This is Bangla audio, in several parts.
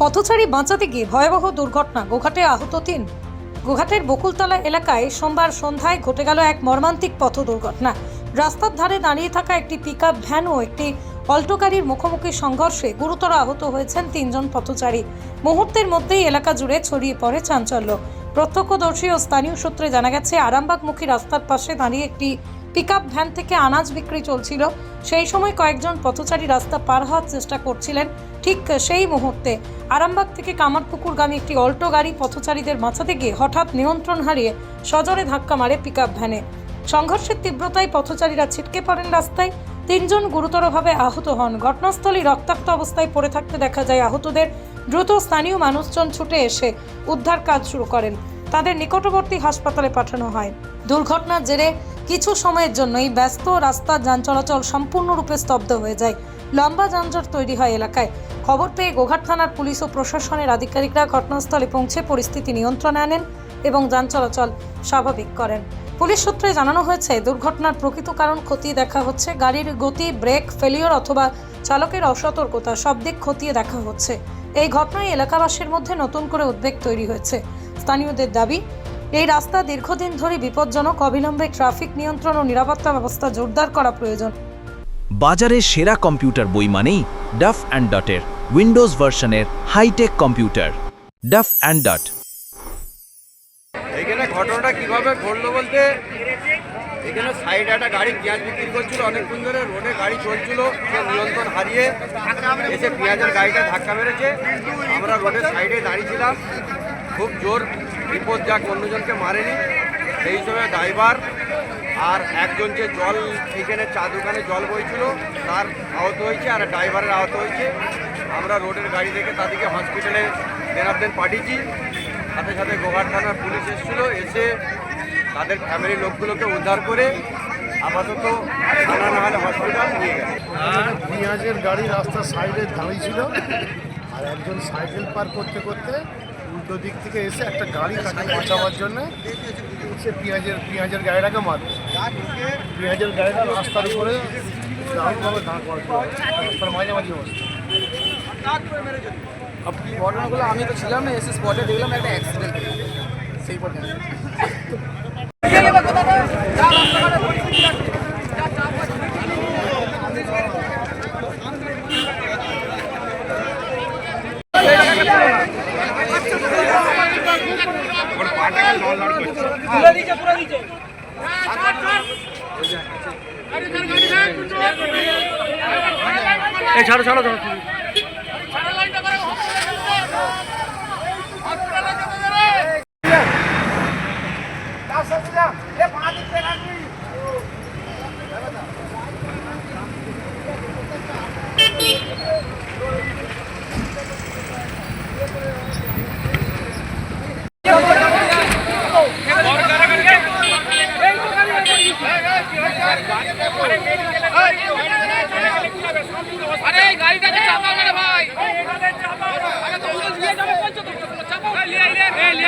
পথচারী বাঁচাতে গিয়ে ভয়াবহ দুর্ঘটনা। গোঘাটে আহত তিন। গোঘাটের বকুলতলা এলাকায় সোমবার সন্ধ্যায় ঘটে গেল এক মর্মান্তিক পথ দুর্ঘটনা। রাস্তার ধারে দাঁড়িয়ে থাকা একটি পিকআপ ভ্যান ও একটি অল্টো গাড়ির মুখোমুখি সংঘর্ষে গুরুতর আহত হয়েছেন তিনজন পথচারী। মুহূর্তের মধ্যেই এলাকা জুড়ে ছড়িয়ে পড়ে চাঞ্চল্য। প্রত্যক্ষদর্শী ও স্থানীয় সূত্রে জানা গেছে আরামবাগমুখী রাস্তার পাশে দাঁড়িয়ে একটি পিকআপ ভ্যান থেকে আনাজ বিক্রি চলছিল। সেই সময় কয়েকজন পথচারী রাস্তা পার হওয়ার চেষ্টা করছিলেন। ঠিক সেই মুহূর্তে আরামবাগ থেকে কামারপুকুরগামী একটি অল্টো গাড়ি পথচারীদের বাঁচাতে গিয়ে হঠাৎ নিয়ন্ত্রণ হারিয়ে সজোরে ধাক্কা মারে পিকআপ ভ্যানে সংঘর্ষের তীব্রতায় পথচারীরা ছিটকে পড়েন রাস্তায়। তিনজন গুরুতরভাবে আহত হন। ঘটনাস্থলে রক্তাক্ত অবস্থায় পড়ে থাকতে দেখা যায়, আহতদের দ্রুত স্থানীয় মানুষজন ছুটে এসে উদ্ধার কাজ শুরু করেন। তাদের নিকটবর্তী হাসপাতালে পাঠানো হয়। দুর্ঘটনার জেরে কিছু সময়ের জন্যই ব্যস্ত রাস্তার যান চলাচল সম্পূর্ণরূপে স্তব্ধ হয়ে যায়। লম্বা যানজট তৈরি হয় এলাকায়। খবর পেয়ে গোঘাট থানার পুলিশ ও প্রশাসনের আধিকারিকরা ঘটনাস্থলে পৌঁছে পরিস্থিতি নিয়ন্ত্রণে আনেন এবং যান চলাচল স্বাভাবিক করেন। পুলিশ সূত্রে জানানো হয়েছে, দুর্ঘটনার প্রকৃত কারণ খতিয়ে দেখা হচ্ছে। গাড়ির গতি, ব্রেক, ফেলিওর অথবা চালকের অসতর্কতা সব দিক খতিয়ে দেখা হচ্ছে। এই ঘটনায় এলাকাবাসীর মধ্যে নতুন করে উদ্বেগ তৈরি হয়েছে। স্থানীয়দের দাবি এই রাস্তা দীর্ঘদিন ধরে বিপজ্জনক অবিলম্বে ট্রাফিক নিয়ন্ত্রণ ও নিরাপত্তা ব্যবস্থা জোরদার করা প্রয়োজন। বাজারে সেরা কম্পিউটার বই মানেই ডাফ অ্যান্ড ডটের উইন্ডোজ ভার্সনের hitech computer. Duff and Dot এখানে ঘটনাটা কীভাবে ঘটলো বলতে এখানে সাইডে একটা গাড়ি পেঁয়াজ বিক্রি করছিল অনেকক্ষণ ধরে রোডে গাড়ি চলছিল সে নিয়ন্ত্রণ হারিয়ে এসে পেঁয়াজের গাড়িটা ধাক্কা মেরেছে। আমরা রোডের সাইডে দাঁড়িয়েছিলাম খুব জোর বিপদ যাক, অন্যজনকে মারেনি। সেই হিসেবে ড্রাইভার আর একজন যে জল এখানে চা দোকানে জল বইছিল, তার আহত হয়েছে আর ড্রাইভারের আহত হয়েছে। আমরা রোডের গাড়ি থেকে তাদেরকে হসপিটালে দেন দেন পাঠিয়েছি। সাথে সাথে গোঘাট থানার পুলিশ এসেছিল, এসে তাদের ফ্যামিলির লোকগুলোকে উদ্ধার করে আপাতত থানা না হলে হসপিটাল নিয়ে গেছে। পেঁয়াজের গাড়ি রাস্তার সাইডে দাঁড়িয়ে ছিল। আর একজন সাইকেল পার করতে করতে উল্টো দিক থেকে এসে একটা গাড়ি তাকে বাঁচাবার জন্য সে পেঁয়াজের পেঁয়াজের গাড়িটাকে মারবে পেঁয়াজের গাড়িটা রাস্তার উপরে দারুণভাবে দাঁড় করা। রাস্তার মাঝামাঝি অবস্থা। ঘটনাগুলো আমি তো ছিলাম না, এসে স্পটে দেখলাম একটা অ্যাক্সিডেন্ট সেই পথে আরে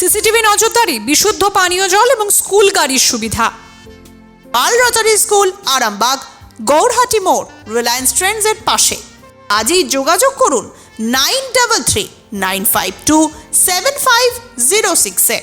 সিসিটিভি নজরদারি, বিশুদ্ধ পানীয় জল এবং স্কুল গাড়ির সুবিধা। আল রতারি স্কুল, আরামবাগ, গৌরহাটি মোড়, রিলায়েন্স ট্রেন্ডসের পাশে। আজই যোগাযোগ করুন nine double three nine five two seven five zero সিক্সে